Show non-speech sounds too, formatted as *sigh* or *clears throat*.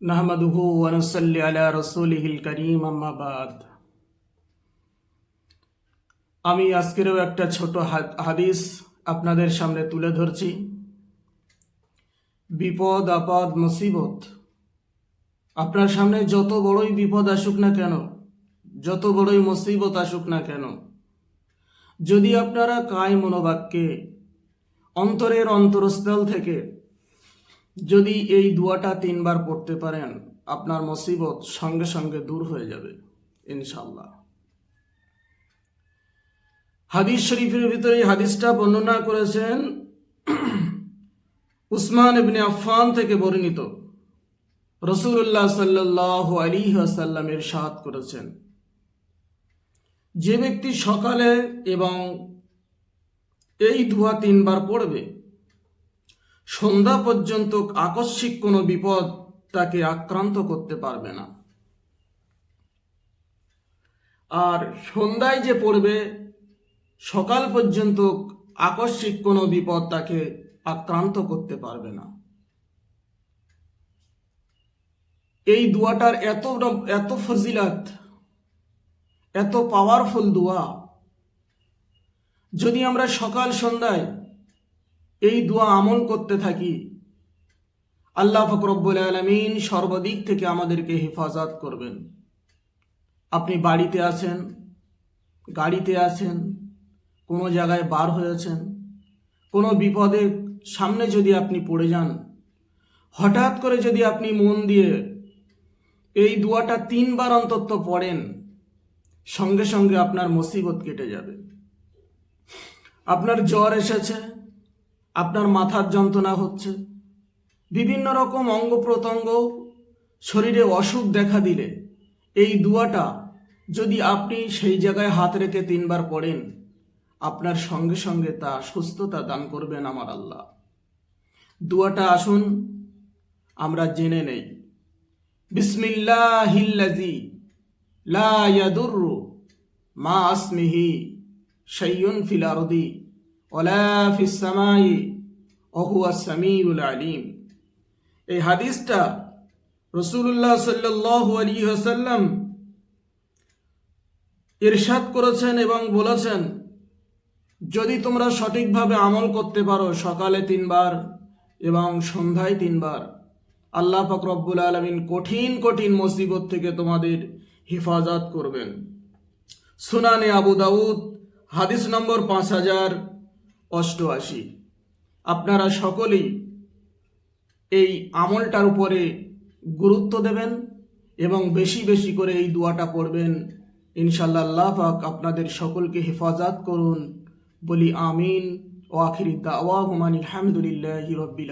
নাহমাদুহু ওয়ানুসাল্লি আলা রসুলিহিল করিম আম্মা বাদ আমি আজকেরও একটা ছোট হাদিস আপনাদের সামনে তুলে ধরছি। বিপদ, আপদ, মুসিবত। আপনার সামনে যত বড়ই বিপদ আসুক না কেন, যত বড়ই মুসিবত আসুক না কেন, যদি আপনারা কায় মনোবাক্যে অন্তরের অন্তরস্থল থেকে যদি এই দুয়াটা তিনবার পড়তে পারেন, আপনার মুসিবত সঙ্গে সঙ্গে দূর হয়ে যাবে ইনশাল্লাহ হাদিস শরীফের ভিতরে হাদিসটা বর্ণনা করেছেন *clears throat* উসমান ইবনে আফফান থেকে বর্ণিত। রসুল্লাহ সাল্লাহ আলী আসাল্লামের সাদ করেছেন। যে ব্যক্তি সকালে এবং এই ধোয়া তিনবার পড়বে সন্ধ্যা পর্যন্ত আকস্মিক কোনো বিপদ তাকে আক্রান্ত করতে পারবে না। আর সন্ধ্যায় যে পড়বে, সকাল পর্যন্ত আকস্মিক কোনো বিপদ তাকে আক্রান্ত করতে পারবে না। এই দোয়াটার এত এত ফজিলাত, এত পাওয়ারফুল দোয়া, যদি আমরা সকাল সন্ধ্যায় এই দোয়া আমল করতে থাকি। আল্লাহ ফকরব্বুল আলমিন সর্বদিক থেকে আমাদেরকে হেফাজত করবেন। আপনি বাড়িতে আছেন, গাড়িতে আছেন, কোনো জায়গায় বার হয়েছেন, কোনো বিপদে সামনে যদি আপনি পড়ে যান, হঠাৎ করে যদি আপনি মন দিয়ে এই দোয়াটা তিনবার অন্তত পড়েন, সঙ্গে সঙ্গে আপনার মুসিবত কেটে যাবে। আপনার জ্বর এসেছে আপনার মাথার যন্ত্রণা হচ্ছে। বিভিন্ন রকম অঙ্গ প্রত্যঙ্গ শরীরে অসুখ দেখা দিলে এই দুয়াটা যদি আপনি সেই জায়গায় হাত রেখে তিনবার পড়েন, আপনার সঙ্গে সঙ্গে তা সুস্থতা দান করবেন আমার আল্লাহ। দুয়াটা আসুন, আমরা জেনে নেই। বিসমিল্লাহিল্লাজি লা ইয়াদুররু মা আসমিহি শাইয়ুন ফিল আরদি। এই হাদিসটা ইরশাদ করেছেন এবং বলেছেন, যদি তোমরা সঠিকভাবে আমল করতে পারো সকালে তিনবার এবং সন্ধ্যায় তিনবার, আল্লাহ পাক রব্বুল আলমিন কঠিন কঠিন মুসিবত থেকে তোমাদের হেফাজত করবেন। সুনানে আবু দাউদ, হাদিস নম্বর পাঁচ হাজার অষ্টআশি। আপনারা সকলেই এই আমলটার উপরে গুরুত্ব দেবেন এবং বেশি বেশি করে এই দোয়াটা পড়বেন। ইনশাল্লাহ পাক আপনাদের সকলকে হেফাজত করুন। বলি আমিন। ও আখিরিদ্দা দাওয়া হুমান আলহামদুলিল্লাহ আলামিন।